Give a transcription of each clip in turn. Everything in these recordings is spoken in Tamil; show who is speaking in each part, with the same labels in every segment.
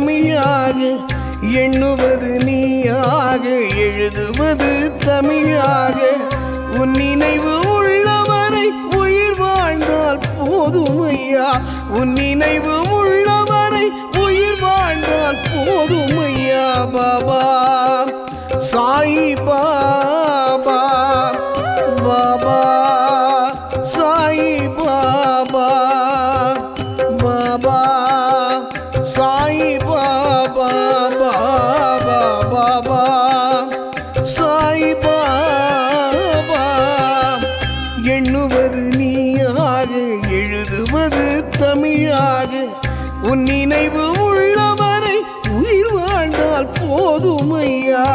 Speaker 1: தமிழாக எண்ணுவது நீயாக எழுதுவது தமிழாக. உன் நினைவு உள்ளவரை உயிர் வாழ்ந்தால் போதும் ஐயா உன் நினைவு உள்ளவரை உயிர் வாழ்ந்தால் போதும் ஐயா பாபா? சாய் பாபா. பாபா சாய் பாபா எண்ணுவது நீயாக எழுதுவது தமிழாக உன் நினைவு உள்ளவரை உயிர் வாழ்ந்தால் போதுமையா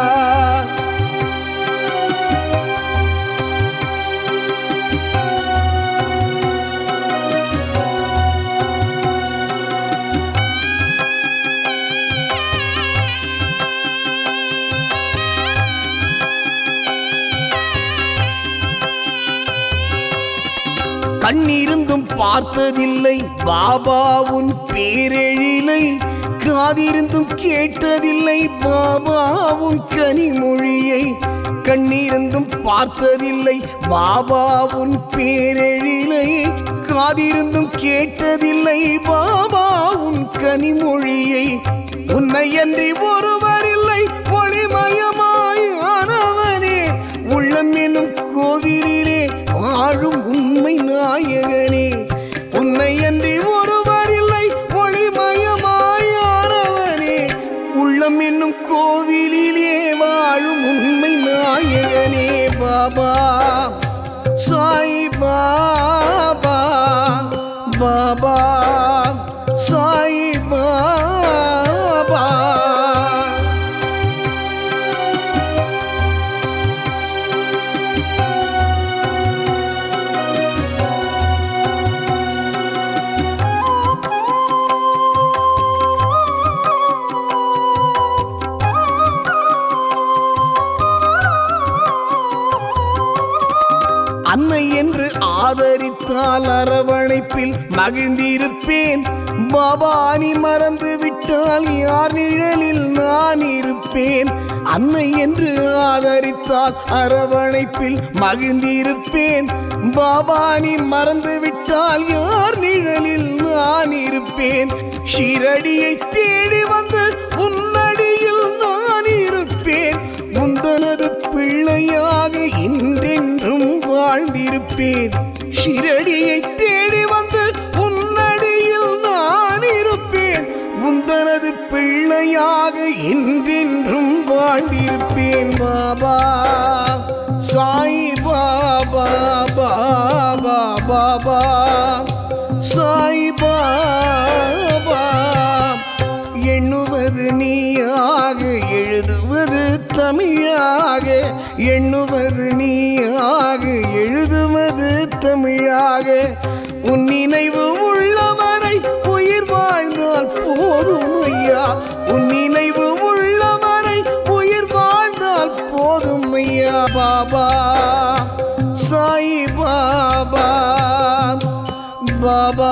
Speaker 1: கண்ணிருந்தும் பார்த்ததில்லை. பாபா பேரெழிலை காதிருந்தும் கேட்டதில்லை. பாபா கனிமொழியை கண்ணிருந்தும் பார்த்ததில்லை. பாபா பேரெழிலை காதிருந்தும் கேட்டதில்லை. பாபா கனிமொழியை உன்னை அன்றி நாயகனே பாபா சாய் பாபா அன்னை என்று ஆதரித்தால் அரவணைப்பில் மகிழ்ந்திருப்பேன். பவானி மறந்து விட்டால் யார் நிழலில் நான் இருப்பேன். அன்னை என்று ஆதரித்தால் அரவணைப்பில் மகிழ்ந்திருப்பேன். பவானி மறந்து விட்டால் யார் நிழலில் நான் இருப்பேன். ஷிரடியை தேடி வந்து உன்னடியில் நான் இருப்பேன். முந்தனது பிள்ளையாக இன்றே வாழ்ந்திருப்பேன். ஷிரடியை தேடி வந்து உன்னடியில் நான் இருப்பேன் முந்தனது பிள்ளையாக என்றென்றும் வாழ்ந்திருப்பேன். பாபா சாய் பாபா பாபா பாபா சாய் பாபா. எண்ணுவது நீயாக எழுதுவது தமிழாக. எண்ணுவது நீயாக தமிழாக உன் நினைவு உள்ளவரை உயிர் வாழ்ந்தால் போதும் ஐயா. உன் நினைவு உள்ளவரை உயிர் வாழ்ந்தால் போதும் ஐயா பாபா. சாய் பாபா. பாபா.